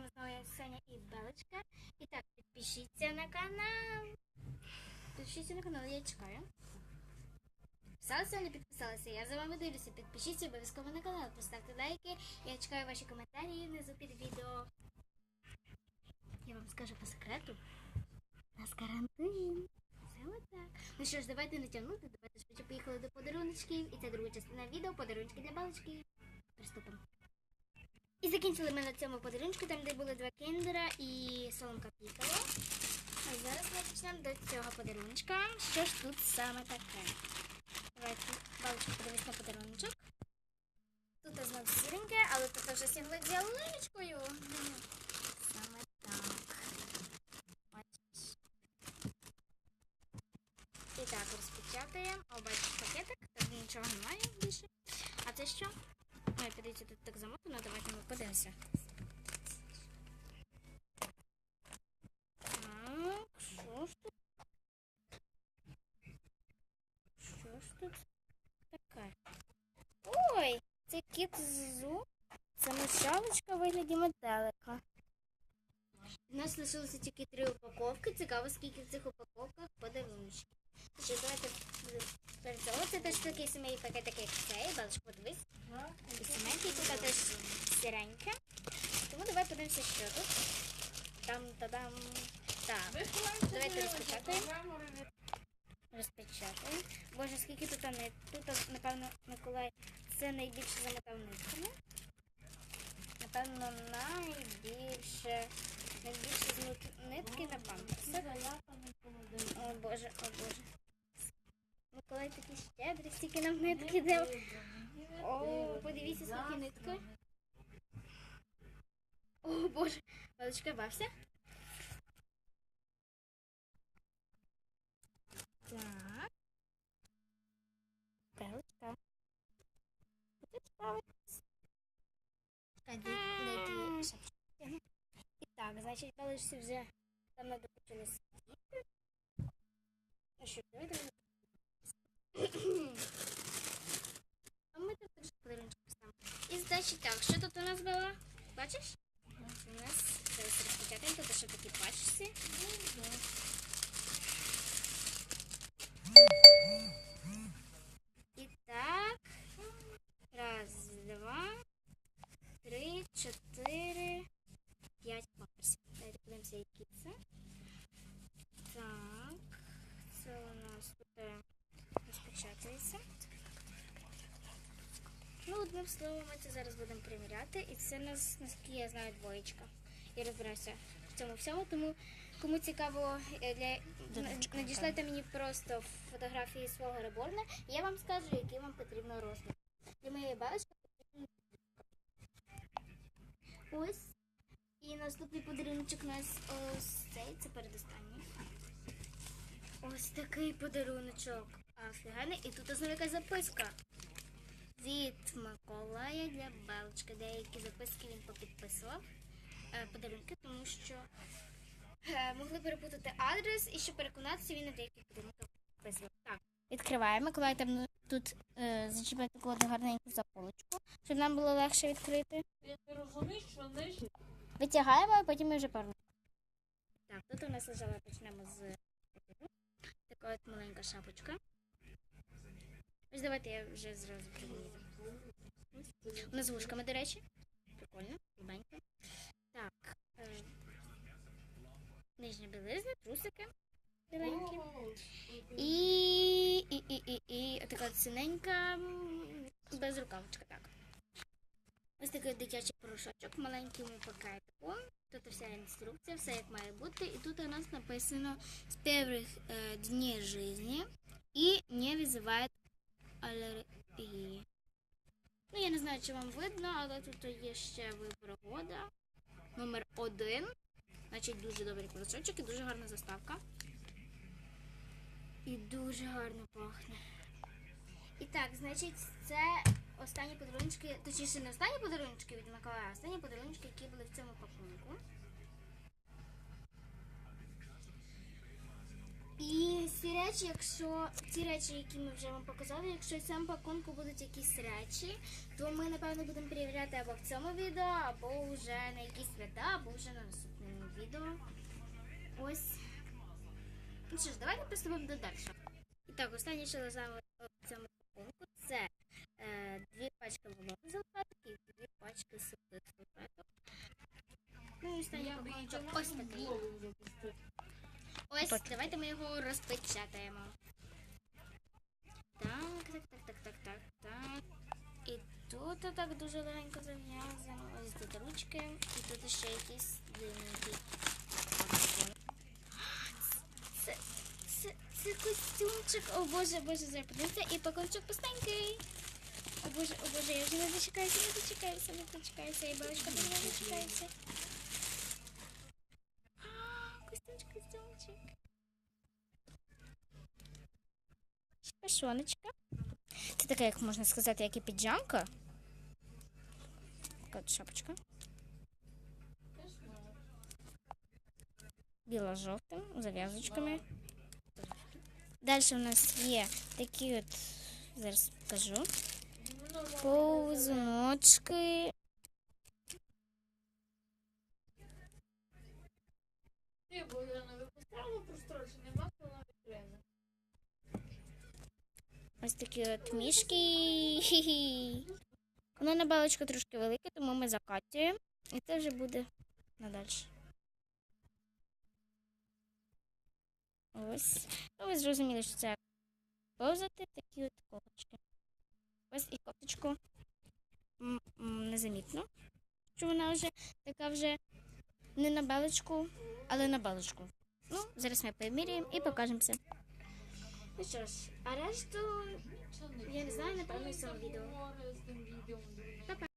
вами знову я Соня і Белочка. І так, підпишіться на канал. Підпишіться на канал, я чекаю. Підписалися, не підписалися. Я за вами дивлюся. Підпишіться обов'язково на канал, поставте лайки. Я чекаю ваші коментарі внизу під відео. Я вам скажу по секрету. Нас карантин. Це отак. Ну що ж, давайте не давайте швидше поїхали до подаруночків. І це друга частина відео подарунки для балочки. Приступимо. І закінчили ми на цьому подарунку, там де були два кендера і соломка пікало. А зараз ми почнемо до цього подарунка. Що ж тут саме таке? Давайте балочку подивись на подарунок. Тут знов сіреньке, але тут вже сігло ялиночкою. Саме так. Бачиш. І так, розпечатаємо. О, бачиш пакетик, тут нічого немає більше. А це що? Ой, подивіться, тут так замотано, давайте ми подивимося. Так, що ж тут? Що ж тут таке? Ой, це кіт зу. Це мочалочка в вигляді метелика. У нас лишилося тільки три упаковки. Цікаво, скільки в цих упаковках подаруночки. Що давайте перед цього це теж такий самий пакетик, як цей. Балочку, подивись. І тут теж сіреньке. Тому давай подивимося, що тут. Там та-дам. Так, давайте розпечатаємо. Розпечатаємо. Боже, скільки тут нит. Тут, напевно, Миколай, це найбільше замотав нитками. Напевно, найбільше. Найбільше нитки на памперсах. О Боже, о Боже. Миколай такий щедрий, стільки нам нитки дав. О, подивіться, скільки нитки. О, Боже. Паличка, бався. Так. Паличка. Ти справитись. І так, значить, паличці вже там надо почали сидіти. Ну що, давайте а ми тут подарунки поставимо. І значить так, що тут у нас було? Бачиш? У нас зараз розпечатаємо, тут ще такі пачці. І так. Раз, два, три, чотири, п'ять памперсів. Давайте подивимося, які це. Так. Це у нас тут е, розпечатується. Ну, одним словом, ми це зараз будемо приміряти. І це нас, наскільки я знаю, двоєчка. Я розбираюся в цьому всьому, тому кому цікаво, е, для... на- надішлайте мені просто фотографії свого реборна, і я вам скажу, який вам потрібно розмір. Для моєї бабушки потрібен ось. І наступний подарунок у нас ось цей, це передостанній. Ось такий подаруночок. Офігенний. І тут знову якась записка. Від Миколая для Белочки. Деякі записки він попідписував е, подарунки, тому що е, могли перепутати адрес і щоб переконатися, він на деяких подарунках підписував. Так, відкриваємо. Миколай там ну, тут е, зачіпає таку одну гарненьку заполочку, щоб нам було легше відкрити. Я не розумію, що нижче. Витягаємо, а потім ми вже пару. Так, тут у нас лежала, почнемо з така от маленька шапочка. Ось давайте я вже зразу примірю. Вона з вушками, до речі. Прикольно, любенько. Так. Е, нижня білизна, трусики біленькі. І, і, і, і, і така синенька без рукавочка, так. Ось такий дитячий порошочок в маленькому пакетику. Тут вся інструкція, все як має бути. І тут у нас написано з перших е, днів життя і не визиває алергії. Ну, я не знаю, чи вам видно, але тут є ще вибор года. Номер один. Значить, дуже добрий порошочок і дуже гарна заставка. І дуже гарно пахне. І так, значить, це останні подарунки, точніше не останні подарунки від Миколая, а останні подарунки, які були в цьому пакунку. Речі, якщо ті речі, які ми вже вам показали, якщо в цьому пакунку будуть якісь речі, то ми напевно будемо перевіряти або в цьому відео, або вже на якісь свята, або вже на наступному відео. Ось. Ну що ж, давайте приступимо до далі. І так, останнє, що лежало в цьому пакунку, це е, дві пачки вологих салфеток і дві пачки сухих салфеток. Ну і останній там ось такий. Ось, Так. давайте ми його розпечатаємо. Так, так, так, так, так, так, так. І тут так дуже легенько зав'язано. Ось тут ручки. І тут ще якісь длинненькі. Це, це, це костюмчик. О боже, боже, зараз подивіться. І пакунчик пустенький. О боже, о боже, я вже не дочекаюся, не дочекаюся, не дочекаюся. І бабочка не дочекається. Шпашоночка. Це така, як можна сказати, як і піджамка. Така от шапочка. Кошмар. Біло-жовтим, з зав'язочками. Далі у нас є такі от, зараз покажу, Ну, нормально. повзуночки. Ти, Богдана, ви поставили прострочене масло на вітрину? Ось такі от мішки. Воно на балочку трошки велике, тому ми закатуємо. І це вже буде надальше. Ось. Ну, ви зрозуміли, що це повзати такі от кофточки. Ось і кофточку. Незамітно. Що вона вже така вже не на балочку, але на балочку. Ну, зараз ми поміряємо і покажемося. Ну що ж, а решту Я не знаю, напевно, в цьому відео. відео?